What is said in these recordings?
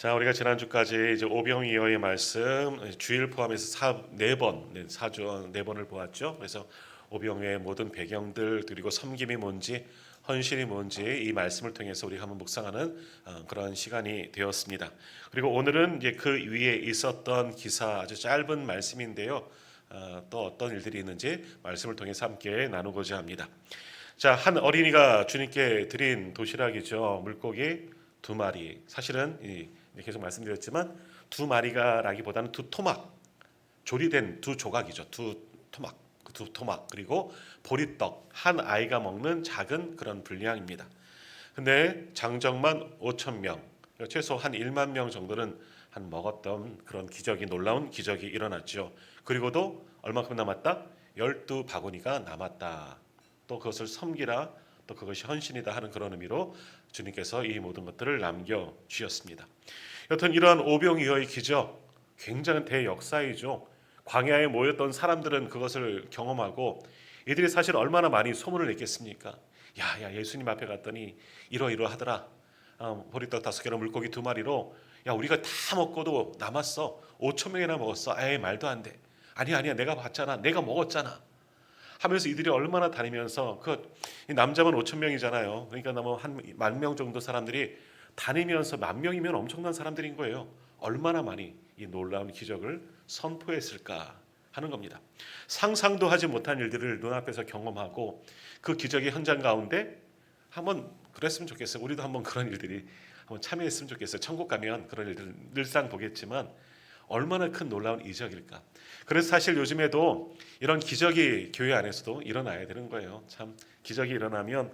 자, 우리가 지난주까지 이제 오병이어의 말씀 주일 포함해서 사, 네 번, 네, 사주 네 번을 보았죠. 그래서 오병이어의 모든 배경들 그리고 섬김이 뭔지 헌신이 뭔지 이 말씀을 통해서 우리가 한번 묵상하는 어, 그런 시간이 되었습니다. 그리고 오늘은 이제 그 위에 있었던 기사 아주 짧은 말씀인데요. 어, 또 어떤 일들이 있는지 말씀을 통해서 함께 나누고자 합니다. 자, 한 어린이가 주님께 드린 도시락이죠. 물고기 두 마리. 사실은 이 계속 말씀드렸지만 두 마리가라기보다는 두 토막 조리된 두 조각이죠. 두 토막, 그두 토막 그리고 보리떡 한 아이가 먹는 작은 그런 분량입니다. 근데 장정만 5천 명, 최소 한 1만 명 정도는 한 먹었던 그런 기적이 놀라운 기적이 일어났죠. 그리고도 얼마큼 남았다? 12 바구니가 남았다. 또 그것을 섬기라 또 그것이 헌신이다 하는 그런 의미로 주님께서 이 모든 것들을 남겨 주셨습니다. 여튼 이러한 오병이어의 기적 굉장한 대역사이죠. 광야에 모였던 사람들은 그것을 경험하고 이들이 사실 얼마나 많이 소문을 냈겠습니까? 야, 야 예수님 앞에 갔더니 이러이러하더라. 어, 보리떡 다섯 개랑 물고기 두 마리로 야 우리가 다 먹고도 남았어. 5천 명이나 먹었어. 에이 말도 안 돼. 아니야 아니야 내가 봤잖아. 내가 먹었잖아. 하면서 이들이 얼마나 다니면서 그 남자만 5천 명이잖아요. 그러니까 너무 한만 명 정도 사람들이 다니면서 만 명이면 엄청난 사람들인 거예요. 얼마나 많이 이 놀라운 기적을 선포했을까 하는 겁니다. 상상도 하지 못한 일들을 눈앞에서 경험하고 그 기적의 현장 가운데 한번 그랬으면 좋겠어요. 우리도 한번 그런 일들이 한번 참여했으면 좋겠어요. 천국 가면 그런 일들 늘상 보겠지만 얼마나 큰 놀라운 이적일까. 그래서 사실 요즘에도 이런 기적이 교회 안에서도 일어나야 되는 거예요. 참 기적이 일어나면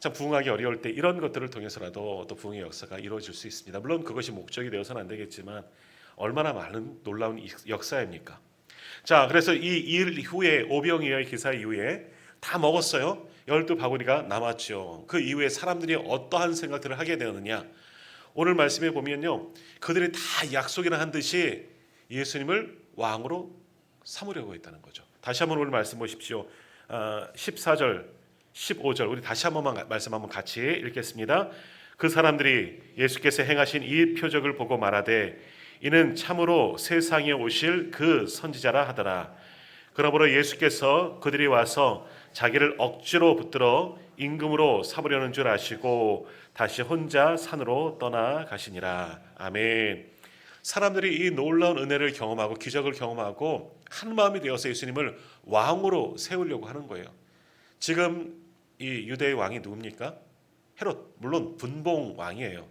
참 부흥하기 어려울 때 이런 것들을 통해서라도 또 부흥의 역사가 이루어질 수 있습니다. 물론 그것이 목적이 되어서는 안 되겠지만 얼마나 많은 놀라운 역사입니까? 자, 그래서 이 일 후에 오병이어의 기사 이후에 다 먹었어요. 열두 바구니가 남았죠. 그 이후에 사람들이 어떠한 생각들을 하게 되었느냐? 오늘 말씀에 보면요, 그들이 다 약속이나 한 듯이 예수님을 왕으로 삼으려고 했다는 거죠. 다시 한번 오늘 말씀 보십시오. 어, 14절, 15절 우리 다시 한 번만 말씀 한번 같이 읽겠습니다. 그 사람들이 예수께서 행하신 이 표적을 보고 말하되 이는 참으로 세상에 오실 그 선지자라 하더라. 그러므로 예수께서 그들이 와서 자기를 억지로 붙들어 임금으로 삼으려는 줄 아시고 다시 혼자 산으로 떠나 가시니라. 아멘. 사람들이 이 놀라운 은혜를 경험하고 기적을 경험하고 한 마음이 되어서 예수님을 왕으로 세우려고 하는 거예요. 지금 이 유대의 왕이 누굽니까? 헤롯 물론 분봉 왕이에요.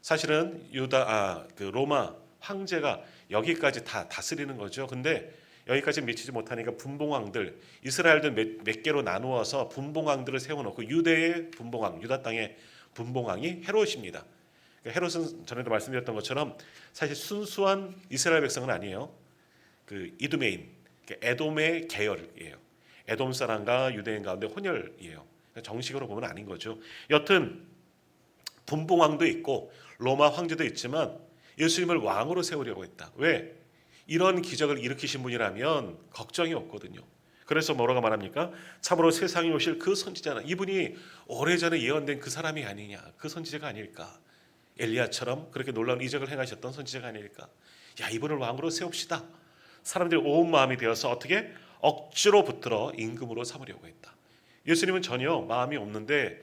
사실은 유다 아 그 로마 황제가 여기까지 다 다스리는 거죠. 근데 여기까지 미치지 못하니까 분봉왕들 이스라엘들 몇, 몇 개로 나누어서 분봉왕들을 세워놓고 유대의 분봉왕 유다 땅의 분봉왕이 헤롯입니다. 그러니까 헤롯은 전에도 말씀드렸던 것처럼 사실 순수한 이스라엘 백성은 아니에요. 그 이두메인 그러니까 에돔의 계열이에요. 에돔 사람과 유대인 가운데 혼혈이에요. 그러니까 정식으로 보면 아닌 거죠. 여튼 분봉왕도 있고 로마 황제도 있지만 예수님을 왕으로 세우려고 했다. 왜? 이런 기적을 일으키신 분이라면 걱정이 없거든요. 그래서 뭐라고 말합니까? 참으로 세상에 오실 그 선지자는 이분이 오래전에 예언된 그 사람이 아니냐. 그 선지자가 아닐까. 엘리야처럼 그렇게 놀라운 이적을 행하셨던 선지자가 아닐까. 야, 이분을 왕으로 세웁시다. 사람들이 온 마음이 되어서 어떻게 억지로 붙들어 임금으로 삼으려고 했다. 예수님은 전혀 마음이 없는데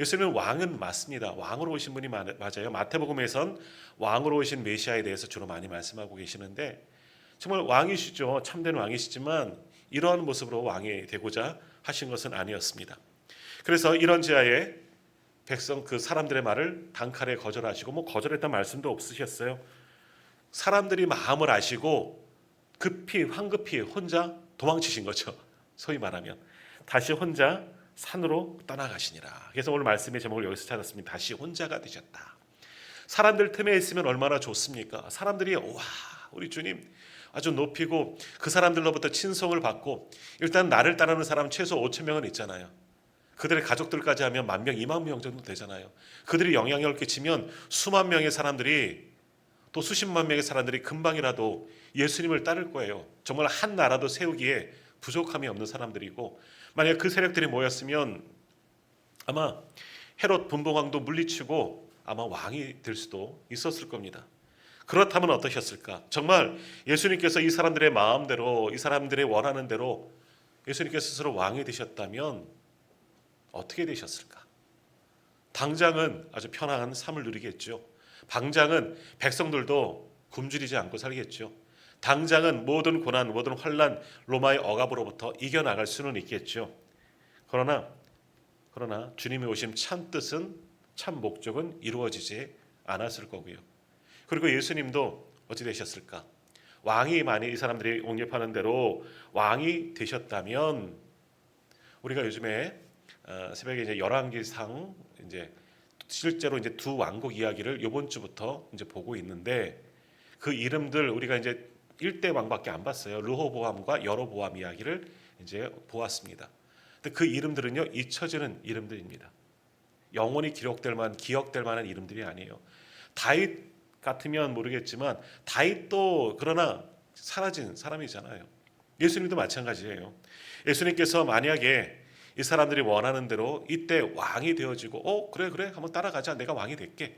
예수님은 왕은 맞습니다. 왕으로 오신 분이 맞아요. 마태복음에선 왕으로 오신 메시아에 대해서 주로 많이 말씀하고 계시는데 정말 왕이시죠. 참된 왕이시지만 이러한 모습으로 왕이 되고자 하신 것은 아니었습니다. 그래서 이런 지하에 백성 그 사람들의 말을 단칼에 거절하시고 뭐 거절했단 말씀도 없으셨어요. 사람들이 마음을 아시고 급히 황급히 혼자 도망치신 거죠. 소위 말하면 다시 혼자 산으로 떠나가시니라. 그래서 오늘 말씀의 제목을 여기서 찾았습니다. 다시 혼자가 되셨다. 사람들 틈에 있으면 얼마나 좋습니까? 사람들이 와 우리 주님 아주 높이고 그 사람들로부터 친송을 받고 일단 나를 따르는 사람 최소 5천 명은 있잖아요. 그들의 가족들까지 하면 만 명, 이만 명 정도 되잖아요. 그들이 영향력을 끼치면 수만 명의 사람들이 또 수십만 명의 사람들이 금방이라도 예수님을 따를 거예요. 정말 한 나라도 세우기에 부족함이 없는 사람들이고 만약 그 세력들이 모였으면 아마 헤롯 분봉왕도 물리치고 아마 왕이 될 수도 있었을 겁니다. 그렇다면 어떠셨을까? 정말 예수님께서 이 사람들의 마음대로 이 사람들의 원하는 대로 예수님께서 스스로 왕이 되셨다면 어떻게 되셨을까? 당장은 아주 편안한 삶을 누리겠죠. 당장은 백성들도 굶주리지 않고 살겠죠. 당장은 모든 고난, 모든 환란, 로마의 억압으로부터 이겨나갈 수는 있겠죠. 그러나 그러나 주님이 오심 참 뜻은 참 목적은 이루어지지 않았을 거고요. 그리고 예수님도 어찌 되셨을까? 왕이 만약 이 사람들이 옹립하는 대로 왕이 되셨다면 우리가 요즘에 어, 새벽에 이제 열왕기상 이제 실제로 이제 두 왕국 이야기를 이번 주부터 이제 보고 있는데 그 이름들 우리가 이제 일대 왕밖에 안 봤어요. 르호보암과 여로보암 이야기를 이제 보았습니다. 근데 그 이름들은요 잊혀지는 이름들입니다. 영원히 기록될 만 기억될 만한 이름들이 아니에요. 다윗 같으면 모르겠지만 다윗도 그러나 사라진 사람이잖아요. 예수님도 마찬가지예요. 예수님께서 만약에 이 사람들이 원하는 대로 이때 왕이 되어지고 어 그래 그래 한번 따라가자 내가 왕이 될게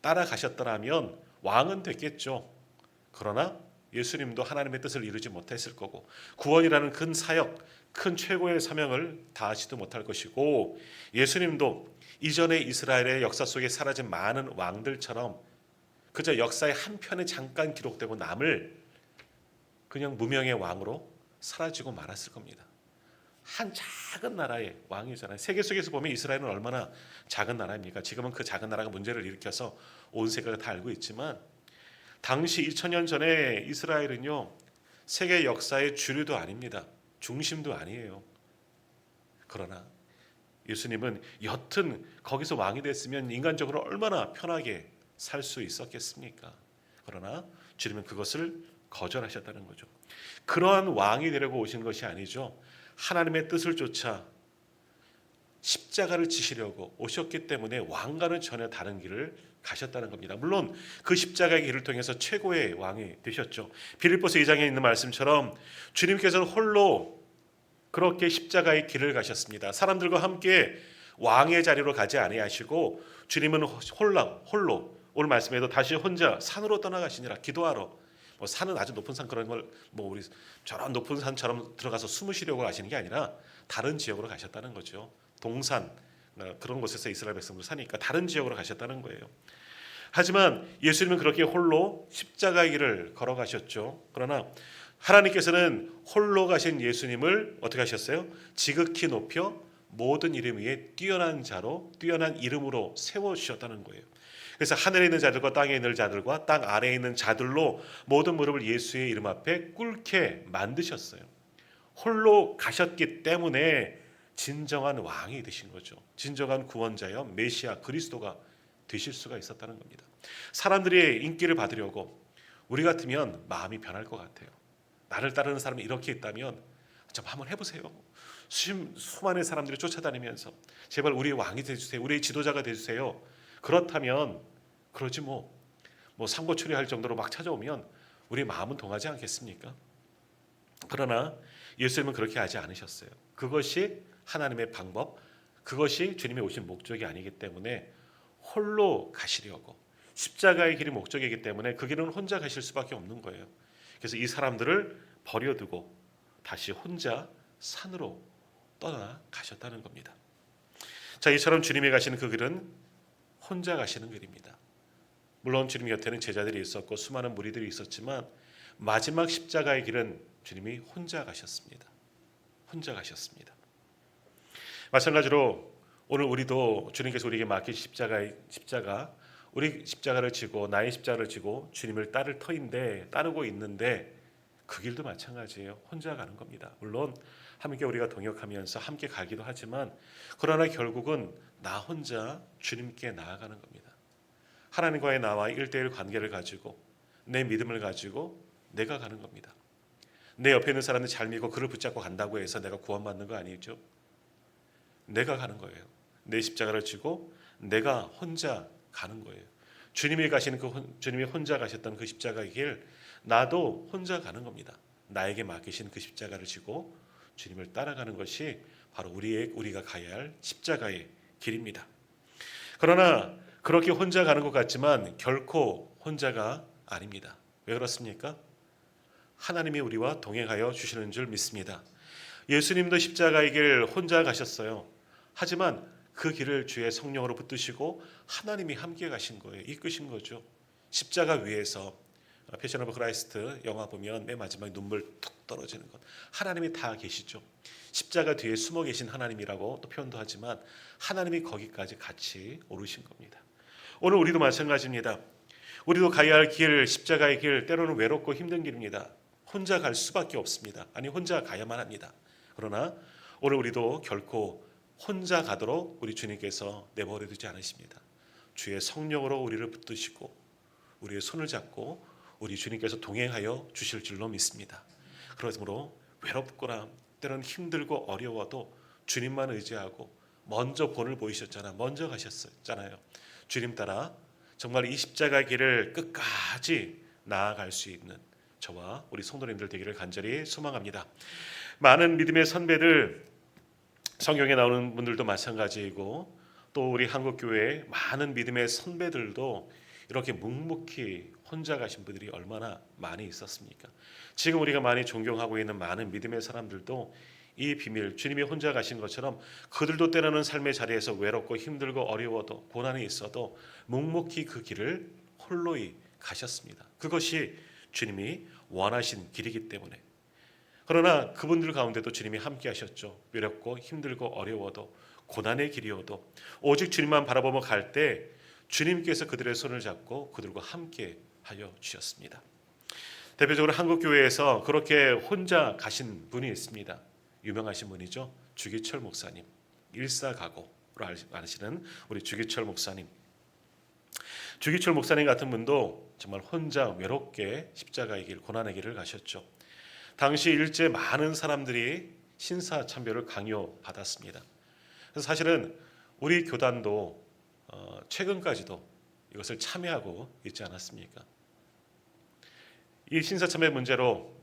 따라가셨더라면 왕은 됐겠죠. 그러나 예수님도 하나님의 뜻을 이루지 못했을 거고 구원이라는 큰 사역, 큰 최고의 사명을 다하지도 못할 것이고 예수님도 이전에 이스라엘의 역사 속에 사라진 많은 왕들처럼 그저 역사의 한 편에 잠깐 기록되고 남을 그냥 무명의 왕으로 사라지고 말았을 겁니다. 한 작은 나라의 왕이잖아요. 세계 속에서 보면 이스라엘은 얼마나 작은 나라입니까? 지금은 그 작은 나라가 문제를 일으켜서 온 세계가 다 알고 있지만 당시 2000년 전에 이스라엘은요 세계 역사의 주류도 아닙니다. 중심도 아니에요. 그러나 예수님은 여튼 거기서 왕이 됐으면 인간적으로 얼마나 편하게 살 수 있었겠습니까? 그러나 주님은 그것을 거절하셨다는 거죠. 그러한 왕이 되려고 오신 것이 아니죠. 하나님의 뜻을 쫓아 십자가를 지시려고 오셨기 때문에 왕과는 전혀 다른 길을 가셨다는 겁니다. 물론 그 십자가의 길을 통해서 최고의 왕이 되셨죠. 빌립보서 2장에 있는 말씀처럼 주님께서는 홀로 그렇게 십자가의 길을 가셨습니다. 사람들과 함께 왕의 자리로 가지 아니하시고 주님은 홀라 홀로 오늘 말씀에도 다시 혼자 산으로 떠나가시니라 기도하러 뭐 산은 아주 높은 산 그런 걸 뭐 우리 저런 높은 산처럼 들어가서 숨으시려고 하시는 게 아니라 다른 지역으로 가셨다는 거죠. 동산 어, 그런 곳에서 이스라엘 백성들 사니까 다른 지역으로 가셨다는 거예요. 하지만 예수님은 그렇게 홀로 십자가의 길을 걸어가셨죠. 그러나 하나님께서는 홀로 가신 예수님을 어떻게 하셨어요? 지극히 높여 모든 이름 위에 뛰어난 자로 뛰어난 이름으로 세워 주셨다는 거예요. 그래서 하늘에 있는 자들과 땅에 있는 자들과 땅 아래에 있는 자들로 모든 무릎을 예수의 이름 앞에 꿇게 만드셨어요. 홀로 가셨기 때문에 진정한 왕이 되신 거죠. 진정한 구원자여 메시아 그리스도가 되실 수가 있었다는 겁니다. 사람들이 인기를 받으려고 우리 같으면 마음이 변할 것 같아요. 나를 따르는 사람이 이렇게 있다면 좀 한번 해보세요. 수, 수많은 사람들이 쫓아다니면서 제발 우리의 왕이 되주세요. 우리의 지도자가 되주세요. 그렇다면 그러지 뭐, 뭐 삼고 추리 할 정도로 막 찾아오면 우리 마음은 동하지 않겠습니까? 그러나 예수님은 그렇게 하지 않으셨어요. 그것이 하나님의 방법, 그것이 주님의 오신 목적이 아니기 때문에 홀로 가시려고 십자가의 길이 목적이기 때문에 그 길은 혼자 가실 수밖에 없는 거예요. 그래서 이 사람들을 버려두고 다시 혼자 산으로 떠나 가셨다는 겁니다. 자, 이처럼 주님이 가시는 그 길은 혼자 가시는 길입니다. 물론 주님 곁에는 제자들이 있었고 수많은 무리들이 있었지만 마지막 십자가의 길은 주님이 혼자 가셨습니다. 혼자 가셨습니다. 마찬가지로 오늘 우리도 주님께서 우리에게 맡긴 십자가의 십자가 우리 십자가를 지고 나의 십자가를 지고 주님을 따를 터인데 따르고 있는데 그 길도 마찬가지예요. 혼자 가는 겁니다. 물론 함께 우리가 동역하면서 함께 가기도 하지만 그러나 결국은 나 혼자 주님께 나아가는 겁니다. 하나님과의 나와 일대일 관계를 가지고 내 믿음을 가지고 내가 가는 겁니다. 내 옆에 있는 사람을 잘 믿고 그를 붙잡고 간다고 해서 내가 구원받는 거 아니죠. 내가 가는 거예요. 내 십자가를 지고 내가 혼자 가는 거예요. 주님이 가시는 그 혼, 주님이 혼자 가셨던 그 십자가의 길 나도 혼자 가는 겁니다. 나에게 맡기신 그 십자가를 지고 주님을 따라가는 것이 바로 우리의 우리가 가야 할 십자가의 길입니다. 그러나 그렇게 혼자 가는 것 같지만 결코 혼자가 아닙니다. 왜 그렇습니까? 하나님이 우리와 동행하여 주시는 줄 믿습니다. 예수님도 십자가의 길 혼자 가셨어요. 하지만 그 길을 주의 성령으로 붙드시고 하나님이 함께 가신 거예요. 이끄신 거죠. 십자가 위에서 패션 오브 크라이스트 영화 보면 맨 마지막에 눈물 툭 떨어지는 것. 하나님이 다 계시죠. 십자가 뒤에 숨어 계신 하나님이라고 또 표현도 하지만 하나님이 거기까지 같이 오르신 겁니다. 오늘 우리도 마찬가지입니다. 우리도 가야 할 길, 십자가의 길, 때로는 외롭고 힘든 길입니다. 혼자 갈 수밖에 없습니다. 아니 혼자 가야만 합니다. 그러나 오늘 우리도 결코 혼자 가도록 우리 주님께서 내버려 두지 않으십니다. 주의 성령으로 우리를 붙드시고 우리의 손을 잡고 우리 주님께서 동행하여 주실 줄로 믿습니다. 그러므로 외롭거나 때로는 힘들고 어려워도 주님만 의지하고 먼저 본을 보이셨잖아. 먼저 가셨잖아요. 주님 따라 정말 이 십자가 길을 끝까지 나아갈 수 있는 저와 우리 성도님들 되기를 간절히 소망합니다. 많은 믿음의 선배들 성경에 나오는 분들도 마찬가지이고 또 우리 한국 교회 많은 믿음의 선배들도 이렇게 묵묵히 혼자 가신 분들이 얼마나 많이 있었습니까? 지금 우리가 많이 존경하고 있는 많은 믿음의 사람들도 이 비밀 주님이 혼자 가신 것처럼 그들도 때로는 삶의 자리에서 외롭고 힘들고 어려워도 고난이 있어도 묵묵히 그 길을 홀로이 가셨습니다. 그것이 주님이 원하신 길이기 때문에 그러나 그분들 가운데도 주님이 함께 하셨죠. 외롭고 힘들고 어려워도 고난의 길이어도 오직 주님만 바라보며 갈 때 주님께서 그들의 손을 잡고 그들과 함께 하여 주셨습니다. 대표적으로 한국 교회에서 그렇게 혼자 가신 분이 있습니다. 유명하신 분이죠. 주기철 목사님. 일사가고로 아시는 우리 주기철 목사님. 주기철 목사님 같은 분도 정말 혼자 외롭게 십자가의 길, 고난의 길을 가셨죠. 당시 일제 많은 사람들이 신사 참배를 강요 받았습니다. 그래서 사실은 우리 교단도 어, 최근까지도 이것을 참여하고 있지 않았습니까? 이 신사 참배 문제로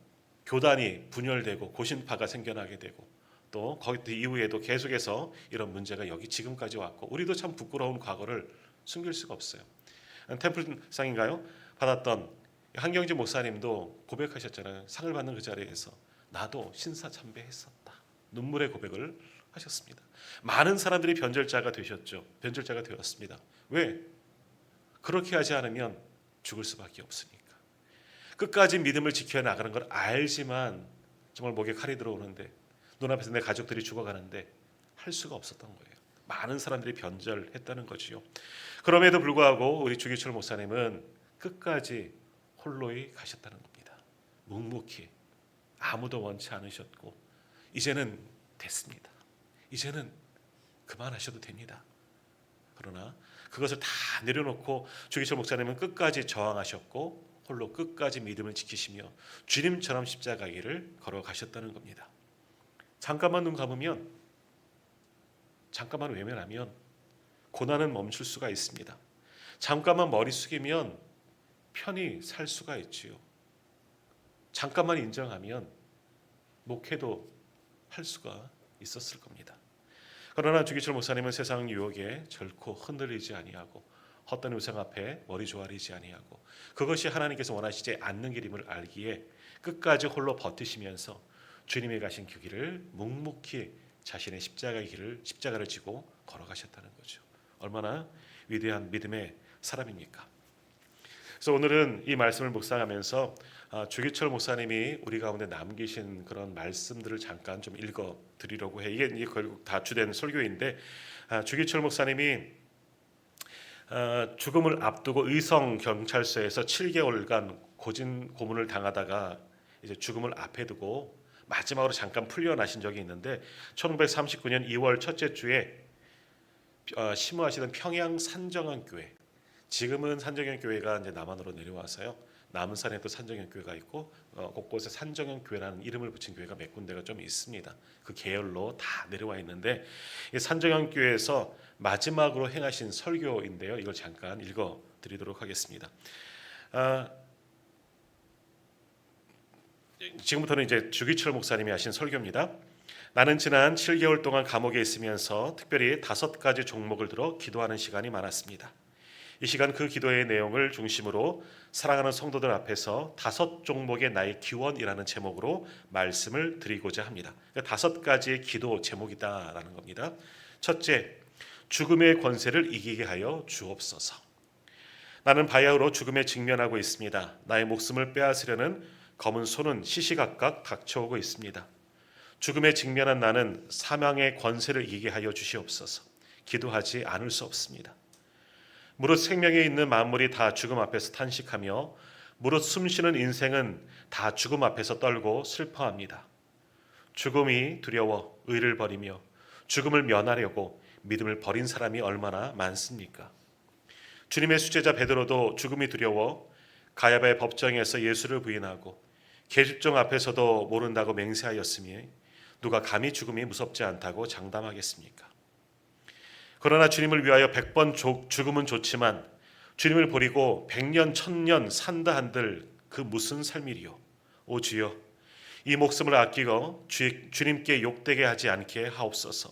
교단이 분열되고 고신파가 생겨나게 되고 또 거기 이후에도 계속해서 이런 문제가 여기 지금까지 왔고 우리도 참 부끄러운 과거를 숨길 수가 없어요. 템플상인가요? 받았던 한경진 목사님도 고백하셨잖아요. 상을 받는 그 자리에서 나도 신사 참배했었다. 눈물의 고백을 하셨습니다. 많은 사람들이 변절자가 되셨죠. 변절자가 되었습니다. 왜? 그렇게 하지 않으면 죽을 수밖에 없으니까. 끝까지 믿음을 지켜 나가는 걸 알지만 정말 목에 칼이 들어오는데 눈앞에서 내 가족들이 죽어가는데 할 수가 없었던 거예요. 많은 사람들이 변절했다는 거지요. 그럼에도 불구하고 우리 주기철 목사님은 끝까지 홀로이 가셨다는 겁니다. 묵묵히 아무도 원치 않으셨고 이제는 됐습니다. 이제는 그만하셔도 됩니다. 그러나 그것을 다 내려놓고 주기철 목사님은 끝까지 저항하셨고 홀로 끝까지 믿음을 지키시며 주님처럼 십자가 길을 걸어가셨다는 겁니다. 잠깐만 눈 감으면 잠깐만 외면하면 고난은 멈출 수가 있습니다. 잠깐만 머리 숙이면 편히 살 수가 있지요. 잠깐만 인정하면 목회도 할 수가 있었을 겁니다. 그러나 주기철 목사님은 세상 유혹에 결코 흔들리지 아니하고 헛된 우상 앞에 머리 조아리지 아니하고 그것이 하나님께서 원하시지 않는 길임을 알기에 끝까지 홀로 버티시면서 주님이 가신 그 길을 묵묵히 자신의 십자가의 길을 십자가를 지고 걸어가셨다는 거죠. 얼마나 위대한 믿음의 사람입니까? 그래서 오늘은 이 말씀을 묵상하면서 아, 주기철 목사님이 우리 가운데 남기신 그런 말씀들을 잠깐 좀 읽어 드리려고 해. 이게 결국 다 주된 설교인데 아, 주기철 목사님이 아, 죽음을 앞두고 의성 경찰서에서 7개월간 고진 고문을 당하다가 이제 죽음을 앞에 두고 마지막으로 잠깐 풀려나신 적이 있는데 1939년 2월 첫째 주에 어, 심호하시던 평양 산정원 교회 지금은 산정현 교회가 이제 남한으로 내려와서요. 남산에 또 산정현 교회가 있고 어, 곳곳에 산정현 교회라는 이름을 붙인 교회가 몇 군데가 좀 있습니다. 그 계열로 다 내려와 있는데 이 산정현 교회에서 마지막으로 행하신 설교인데요. 이걸 잠깐 읽어 드리도록 하겠습니다. 아, 지금부터는 이제 주기철 목사님이 하신 설교입니다. 나는 지난 7개월 동안 감옥에 있으면서 특별히 다섯 가지 종목을 들어 기도하는 시간이 많았습니다. 이 시간 그 기도의 내용을 중심으로 사랑하는 성도들 앞에서 다섯 종목의 나의 기원이라는 제목으로 말씀을 드리고자 합니다. 그러니까 다섯 가지의 기도 제목이다라는 겁니다. 첫째, 죽음의 권세를 이기게 하여 주옵소서. 나는 바야흐로 죽음에 직면하고 있습니다. 나의 목숨을 빼앗으려는 검은 손은 시시각각 닥쳐오고 있습니다. 죽음에 직면한 나는 사망의 권세를 이기게 하여 주시옵소서. 기도하지 않을 수 없습니다. 무릇 생명에 있는 만물이 다 죽음 앞에서 탄식하며 무릇 숨쉬는 인생은 다 죽음 앞에서 떨고 슬퍼합니다. 죽음이 두려워 의를 버리며 죽음을 면하려고 믿음을 버린 사람이 얼마나 많습니까? 주님의 수제자 베드로도 죽음이 두려워 가야바의 법정에서 예수를 부인하고 계집종 앞에서도 모른다고 맹세하였으니 누가 감히 죽음이 무섭지 않다고 장담하겠습니까? 그러나 주님을 위하여 백번 죽음은 좋지만 주님을 버리고 백년 천년 산다 한들 그 무슨 삶이리요? 오 주여 이 목숨을 아끼고 주, 주님께 욕되게 하지 않게 하옵소서.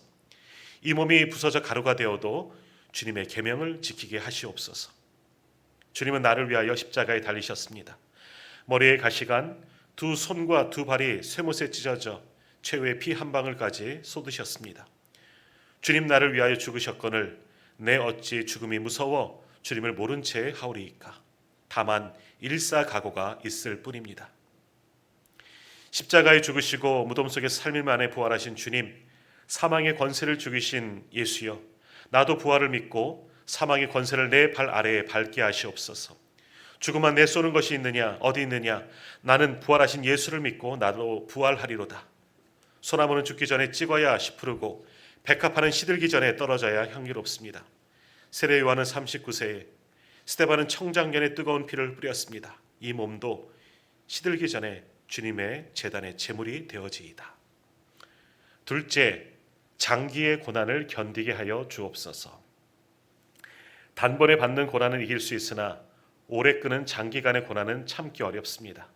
이 몸이 부서져 가루가 되어도 주님의 계명을 지키게 하시옵소서. 주님은 나를 위하여 십자가에 달리셨습니다. 머리에 가시간 두 손과 두 발이 쇠못에 찢어져 최후의 피 한 방울까지 쏟으셨습니다. 주님 나를 위하여 죽으셨거늘 내 어찌 죽음이 무서워 주님을 모른 채 하오리이까. 다만 일사각오가 있을 뿐입니다. 십자가에 죽으시고 무덤 속에 삶일 만에 부활하신 주님, 사망의 권세를 죽이신 예수여, 나도 부활을 믿고 사망의 권세를 내 발 아래에 밟게 하시옵소서. 죽음만 내쏘는 것이 있느냐 어디 있느냐 나는 부활하신 예수를 믿고 나도 부활하리로다. 소나무는 죽기 전에 찍어야 시푸르고 백합화는 시들기 전에 떨어져야 향기롭습니다. 세례 요한은 39세에 스테반은 청장년에 뜨거운 피를 뿌렸습니다. 이 몸도 시들기 전에 주님의 재단의 제물이 되어지이다. 둘째, 장기의 고난을 견디게 하여 주옵소서. 단번에 받는 고난은 이길 수 있으나 오래 끄는 장기간의 고난은 참기 어렵습니다.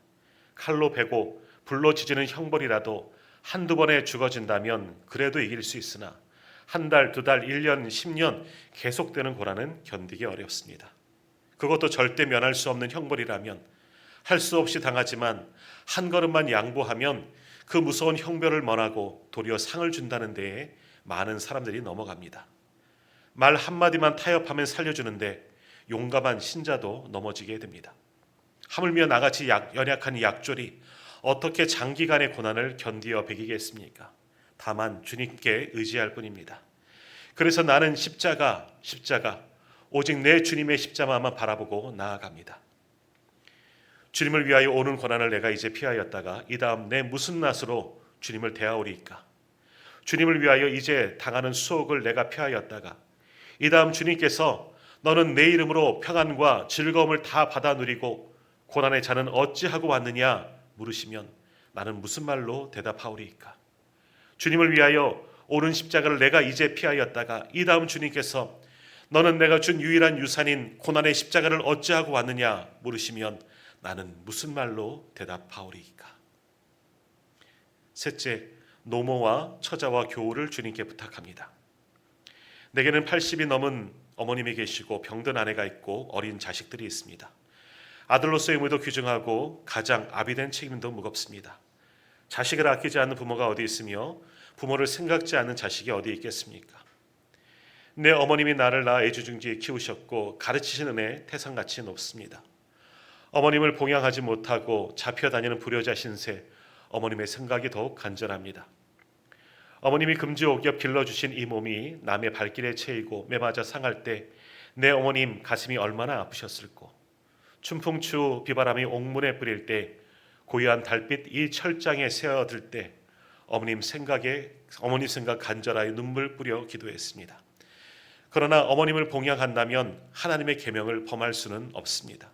칼로 베고 불로 지지는 형벌이라도 한두 번에 죽어진다면 그래도 이길 수 있으나 한 달, 두 달, 1년, 10년 계속되는 고난은 견디기 어렵습니다. 그것도 절대 면할 수 없는 형벌이라면 할 수 없이 당하지만 한 걸음만 양보하면 그 무서운 형벌을 면하고 도리어 상을 준다는 데에 많은 사람들이 넘어갑니다. 말 한마디만 타협하면 살려주는데 용감한 신자도 넘어지게 됩니다. 하물며 나같이 약, 연약한 약졸이 어떻게 장기간의 고난을 견디어 배기겠습니까? 다만 주님께 의지할 뿐입니다. 그래서 나는 십자가, 십자가, 오직 내 주님의 십자가만 바라보고 나아갑니다. 주님을 위하여 오는 고난을 내가 이제 피하였다가 이 다음 내 무슨 낯으로 주님을 대하오리까? 주님을 위하여 이제 당하는 수옥을 내가 피하였다가 이 다음 주님께서 너는 내 이름으로 평안과 즐거움을 다 받아 누리고 고난의 자는 어찌하고 왔느냐 물으시면 나는 무슨 말로 대답하오리이까? 주님을 위하여 오른 십자가를 내가 이제 피하였다가 이 다음 주님께서 너는 내가 준 유일한 유산인 고난의 십자가를 어찌하고 왔느냐 물으시면 나는 무슨 말로 대답하오리이까? 셋째, 노모와 처자와 교우를 주님께 부탁합니다. 내게는 80이 넘은 어머님이 계시고 병든 아내가 있고 어린 자식들이 있습니다. 아들로서의 의무도 귀중하고 가장 아비된 책임도 무겁습니다. 자식을 아끼지 않는 부모가 어디 있으며 부모를 생각지 않는 자식이 어디 있겠습니까? 내 어머님이 나를 낳아 애주중지에 키우셨고 가르치신 은혜 태산같이 높습니다. 어머님을 봉양하지 못하고 잡혀다니는 불효자 신세 어머님의 생각이 더욱 간절합니다. 어머님이 금지옥겹 길러주신 이 몸이 남의 발길에 채이고 매맞아 상할 때 내 어머님 가슴이 얼마나 아프셨을꼬. 춘풍추 비바람이 옥문에 뿌릴 때 고요한 달빛 이 철장에 새어들 때 어머님 생각에 어머님 생각 간절하여 눈물 뿌려 기도했습니다. 그러나 어머님을 봉양한다면 하나님의 계명을 범할 수는 없습니다.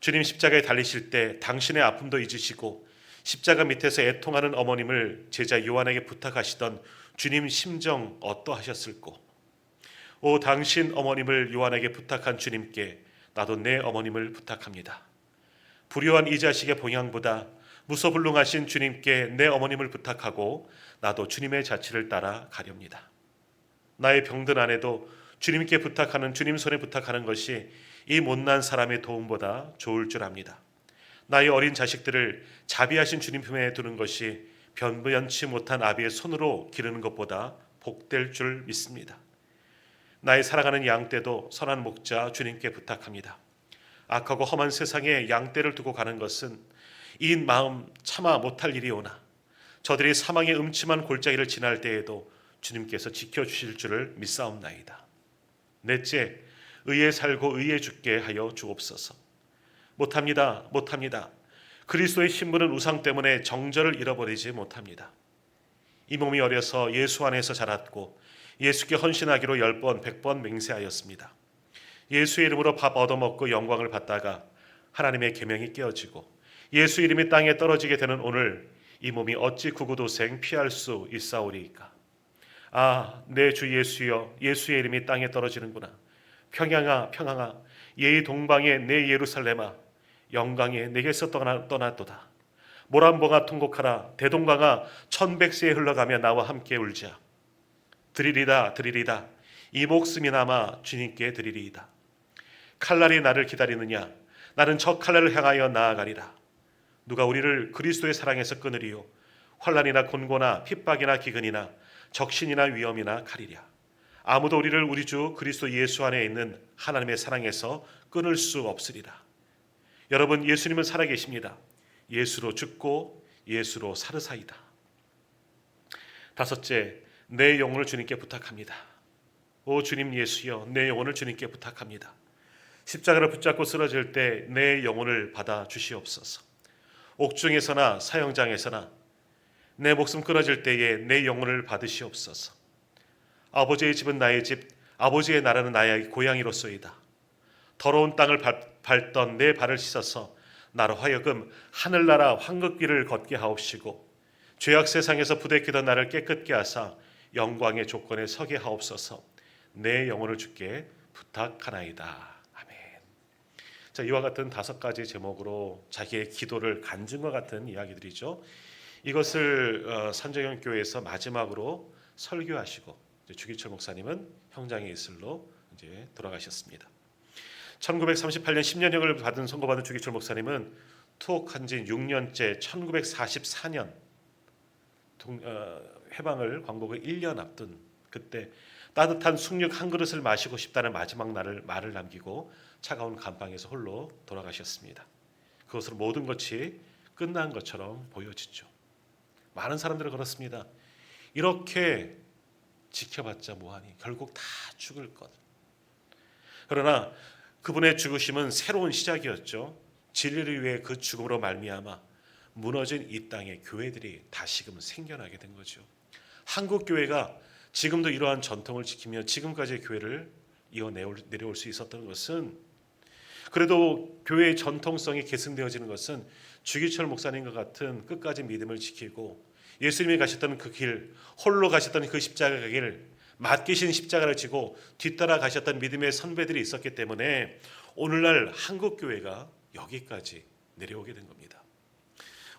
주님 십자가에 달리실 때 당신의 아픔도 잊으시고 십자가 밑에서 애통하는 어머님을 제자 요한에게 부탁하시던 주님 심정 어떠하셨을꼬? 오 당신 어머님을 요한에게 부탁한 주님께 나도 내 어머님을 부탁합니다. 불효한 이 자식의 봉양보다 무소불능하신 주님께 내 어머님을 부탁하고 나도 주님의 자치를 따라 가렵니다. 나의 병든 아내도 주님께 부탁하는 주님 손에 부탁하는 것이 이 못난 사람의 도움보다 좋을 줄 압니다. 나의 어린 자식들을 자비하신 주님 품에 두는 것이 변변치 못한 아비의 손으로 기르는 것보다 복될 줄 믿습니다. 나의 사랑하는 양 떼도 선한 목자 주님께 부탁합니다. 악하고 험한 세상에 양떼를 두고 가는 것은 이 마음 참아 못할 일이오나 저들이 사망의 음침한 골짜기를 지날 때에도 주님께서 지켜주실 줄을 믿사옵나이다. 넷째, 의에 살고 의에 죽게 하여 주옵소서. 못합니다. 못합니다. 그리스도의 신부는 우상 때문에 정절을 잃어버리지 못합니다. 이 몸이 어려서 예수 안에서 자랐고 예수께 헌신하기로 열 번, 백 번 맹세하였습니다. 예수의 이름으로 밥 얻어먹고 영광을 받다가 하나님의 계명이 깨어지고 예수 이름이 땅에 떨어지게 되는 오늘 이 몸이 어찌 구구도생 피할 수 있사오리이까. 아, 내 주 예수여, 예수의 이름이 땅에 떨어지는구나. 평양아, 평양아, 예의 동방의 내 예루살렘아, 영광에 내게서 떠나, 떠났도다. 모란봉아 통곡하라, 대동강아 천백세에 흘러가며 나와 함께 울자. 드리리다, 드리리다. 이 목숨이 남아 주님께 드리리이다. 칼날이 나를 기다리느냐? 나는 저 칼날을 향하여 나아가리라. 누가 우리를 그리스도의 사랑에서 끊으리요? 환란이나 곤고나 핍박이나 기근이나 적신이나 위험이나 칼이랴. 아무도 우리를 우리 주 그리스도 예수 안에 있는 하나님의 사랑에서 끊을 수 없으리라. 여러분 예수님은 살아계십니다. 예수로 죽고 예수로 사르사이다. 다섯째, 내 영혼을 주님께 부탁합니다. 오 주님 예수여, 내 영혼을 주님께 부탁합니다. 십자가를 붙잡고 쓰러질 때 내 영혼을 받아 주시옵소서. 옥중에서나 사형장에서나 내 목숨 끊어질 때에 내 영혼을 받으시옵소서. 아버지의 집은 나의 집, 아버지의 나라는 나의 고향이로소이다. 더러운 땅을 밟, 던 내 발을 씻어서 나로 하여금 하늘나라 황급길을 걷게 하옵시고 죄악 세상에서 부대끼던 나를 깨끗게 하사 영광의 조건에 서게 하옵소서. 내 영혼을 주께 부탁하나이다. 자, 이와 같은 다섯 가지 제목으로 자기의 기도를 간증과 같은 이야기들이죠. 이것을 어, 산정형 교회에서 마지막으로 설교하시고 주기철 목사님은 형장에 있을로 이제 돌아가셨습니다. 1938년 10년형을 받은 선고받은 주기철 목사님은 투옥한 지 6년째 1944년 동, 어, 해방을 광복을 1년 앞둔 그때 따뜻한 숭늉 한 그릇을 마시고 싶다는 마지막 날을 말을 남기고 차가운 감방에서 홀로 돌아가셨습니다. 그것으로 모든 것이 끝난 것처럼 보여지죠. 많은 사람들은 그렇습니다. 이렇게 지켜봤자 뭐하니 결국 다 죽을 것. 그러나 그분의 죽으심은 새로운 시작이었죠. 진리를 위해 그 죽음으로 말미암아 무너진 이 땅의 교회들이 다시금 생겨나게 된 거죠. 한국 교회가 지금도 이러한 전통을 지키며 지금까지의 교회를 이어 내려올 수 있었던 것은 그래도 교회의 전통성이 계승되어지는 것은 주기철 목사님과 같은 끝까지 믿음을 지키고 예수님이 가셨던 그 길, 홀로 가셨던 그 십자가 길, 맡기신 십자가를 지고 뒤따라 가셨던 믿음의 선배들이 있었기 때문에 오늘날 한국 교회가 여기까지 내려오게 된 겁니다.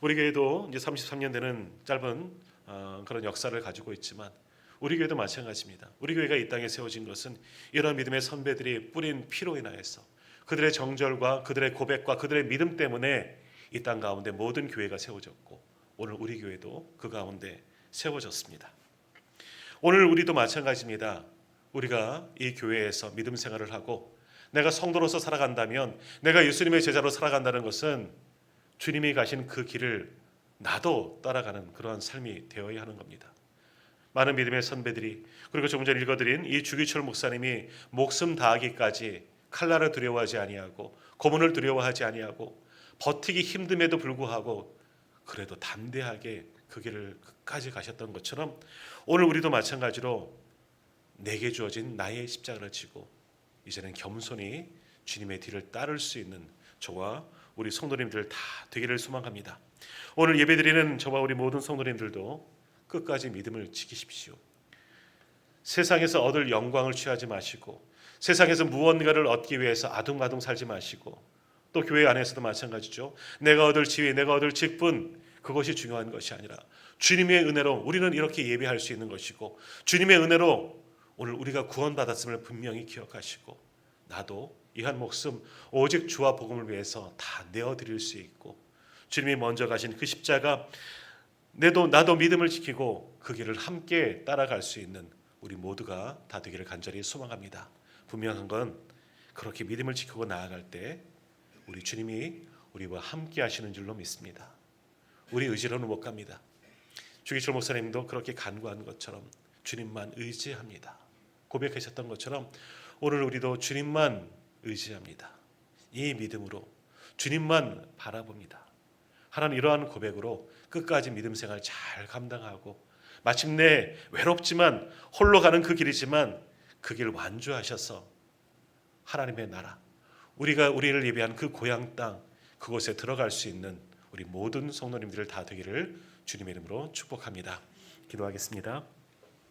우리 교회도 이제 33년 되는 짧은 어, 그런 역사를 가지고 있지만 우리 교회도 마찬가지입니다. 우리 교회가 이 땅에 세워진 것은 이런 믿음의 선배들이 뿌린 피로 인하여서 그들의 정절과 그들의 고백과 그들의 믿음 때문에 이 땅 가운데 모든 교회가 세워졌고 오늘 우리 교회도 그 가운데 세워졌습니다. 오늘 우리도 마찬가지입니다. 우리가 이 교회에서 믿음 생활을 하고 내가 성도로서 살아간다면 내가 예수님의 제자로 살아간다는 것은 주님이 가신 그 길을 나도 따라가는 그러한 삶이 되어야 하는 겁니다. 많은 믿음의 선배들이 그리고 조금 전 읽어드린 이 주기철 목사님이 목숨 다하기까지 칼날을 두려워하지 아니하고 고문을 두려워하지 아니하고 버티기 힘듦에도 불구하고 그래도 담대하게 그 길을 끝까지 가셨던 것처럼 오늘 우리도 마찬가지로 내게 주어진 나의 십자가를 지고 이제는 겸손히 주님의 뒤를 따를 수 있는 저와 우리 성도님들 다 되기를 소망합니다. 오늘 예배드리는 저와 우리 모든 성도님들도 끝까지 믿음을 지키십시오. 세상에서 얻을 영광을 취하지 마시고 세상에서 무언가를 얻기 위해서 아둥바둥 살지 마시고 또 교회 안에서도 마찬가지죠. 내가 얻을 지위, 내가 얻을 직분 그것이 중요한 것이 아니라 주님의 은혜로 우리는 이렇게 예배할 수 있는 것이고 주님의 은혜로 오늘 우리가 구원받았음을 분명히 기억하시고 나도 이 한 목숨 오직 주와 복음을 위해서 다 내어 드릴 수 있고 주님이 먼저 가신 그 십자가 내도 나도 믿음을 지키고 그 길을 함께 따라갈 수 있는 우리 모두가 다 되기를 간절히 소망합니다. 분명한 건 그렇게 믿음을 지키고 나아갈 때 우리 주님이 우리와 함께 하시는 줄로 믿습니다. 우리 의지로는 못 갑니다. 주기철 목사님도 그렇게 간구한 것처럼 주님만 의지합니다. 고백하셨던 것처럼 오늘 우리도 주님만 의지합니다. 이 믿음으로 주님만 바라봅니다. 하나님 이러한 고백으로 끝까지 믿음 생활 잘 감당하고 마침내 외롭지만 홀로 가는 그 길이지만 그 길 완주하셔서 하나님의 나라 우리가 우리를 예비한 그 고향 땅 그곳에 들어갈 수 있는 우리 모든 성도님들 다 되기를 주님의 이름으로 축복합니다. 기도하겠습니다.